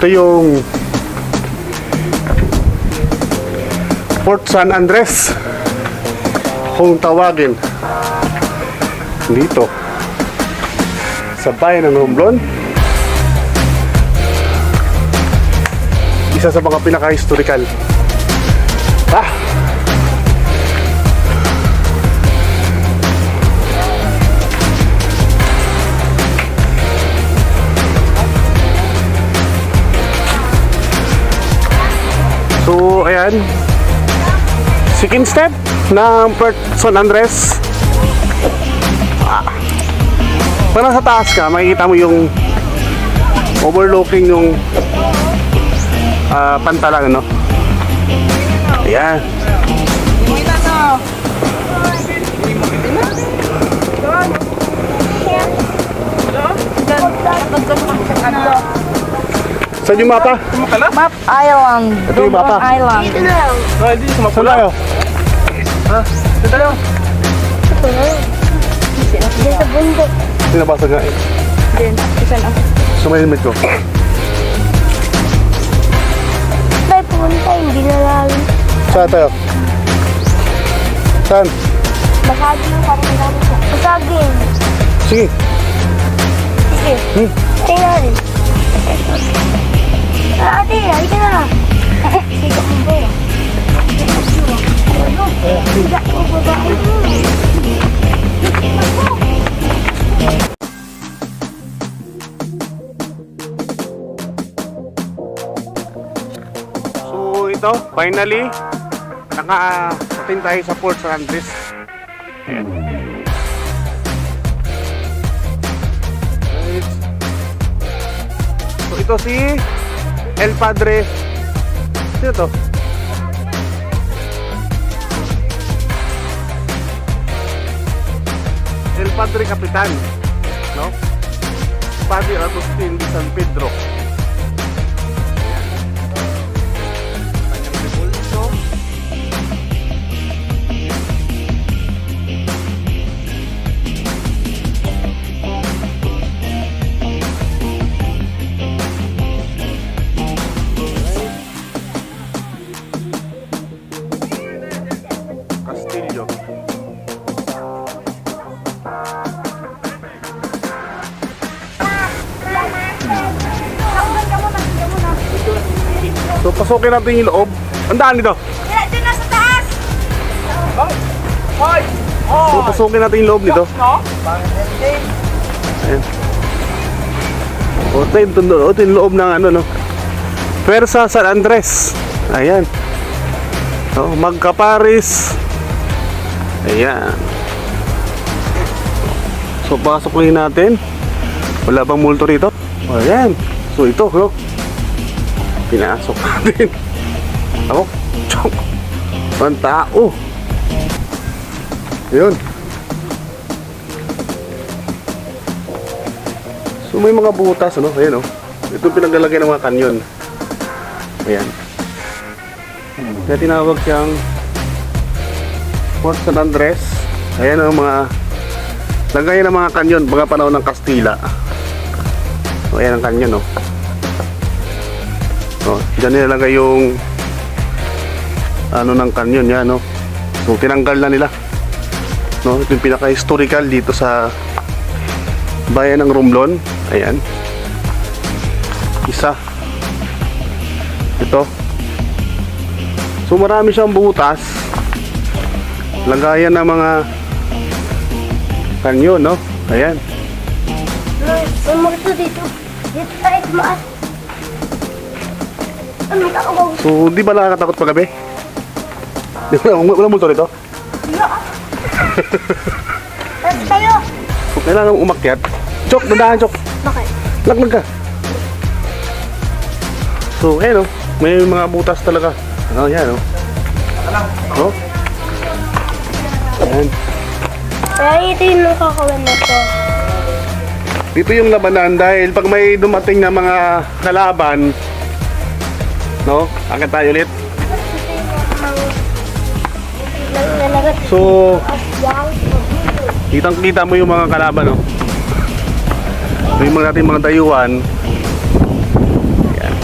Ito yung Port San Andres. Kung tawagin. Dito. Sa bayan ng Romblon. Isa sa mga pinaka-historical. Ah! So, ayan. Second step ng Port San Andres. Ah. Pag nasa taas ka, makikita mo yung overlooking yung ah, pantalan, no? Ayan. Saan yung mapa? Map Island. Ito yung mapa. Dumont Island. Ah, hindi, Saan sumapula. tayo? Ito lang. Diyan sa bundok. Sinabasa nga eh. Diyan. Isa na. Sa may helmet ko. Tayo pumunta, hindi na lang. Saan tayo? Saan? Basagi yung parang namin siya. Basagi. Sige. Sige. Hmm. Tingnan. Sige mo ba? Sige mo ba? So ito, finally, naka-atin tayo sa Port San Andres. Ayan. Potosí, el padre, ¿cierto? El padre capitán, ¿no? Padre Agustín de San Pedro. Pasukin natin yung loob. Ang daan dito. Diyan na sa taas. Hoy! So pasukin natin yung loob nito. No? Ayan. O, ito yung, tundo- ito yung loob ng ano, no? Persa San Andres. Ayan. O, Magkaparis. Ayan. So, pasok natin. Wala bang multo rito? Ayan. So, ito, no? Pinasok natin. Ako, chok. Ang tao. Ayun. So may mga butas ano, ayan oh. Ito pinaglalagay ng mga kanyon. Ayan. Kaya tinawag siyang Port San Andres. Ayan ang mga lagayan ng mga kanyon mga panahon ng Kastila. So, ayan ang kanyon oh. Oh, diyan nilalagay yung ano ng kanyon yan no. So tinanggal na nila. No, ito yung pinaka-historical dito sa bayan ng Romblon. Ayan. Isa. Ito. So marami siyang butas. Lagayan ng mga kanyon, no? Ayan. Sumunod dito. Dito tayo tumaas. Ano? So, di ba nakakatakot pag gabi? Di ba, wala, wala multo rito? Tapos tayo. So, kailangan mong umakyat. Chok, dandahan, Chok. Bakit? Laglag ka. So, ayan o. May mga butas talaga. Oh, yan o. Oh. Ayan. Kaya ito yung nakakawan na to. Dito yung labanan dahil pag may dumating na mga kalaban, No? Akit tayo ulit. So, kitang kita mo yung mga kalaban, no? So, yung mga natin mga dayuan. Yan.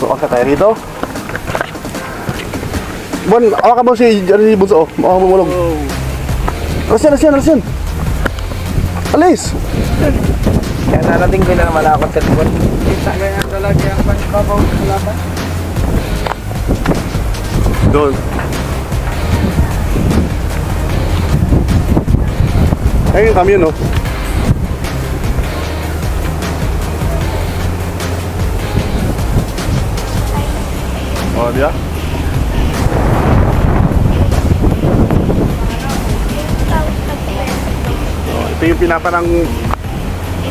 So, akit tayo rito. Bon, awak ka ba si Bunso? Awak ka bumulog? Oh. Alas yan, alas yan, alas yan. Alis! Kaya narating ko na naman ako sa likod. Kita ganyan talaga ang pangbabaw sa laban. Doon. Ayun yung kamyon, oh. Oh, di ito yung pinaparang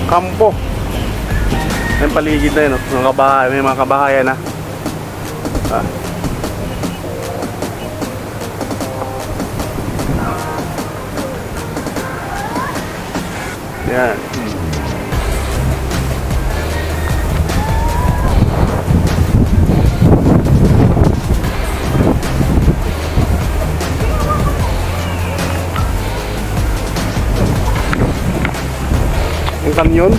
kampo. Yung paligid na yun, oh. Mga kabahay, may mga kabahayan na. Ah. Yan. Yung kamyon.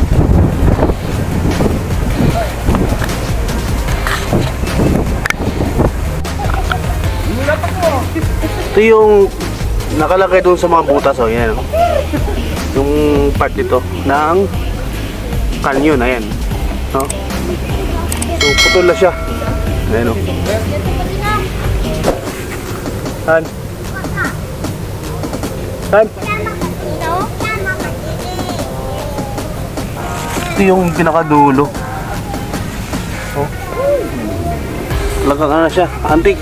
Ito yung nakalagay doon sa mga butas oh, yan. oh. Yung part dito ng canyon, ayan. No? So putol na siya. Ayan oh. Han. Han. Ito yung pinakadulo. Oh. Talagang ano siya, antik.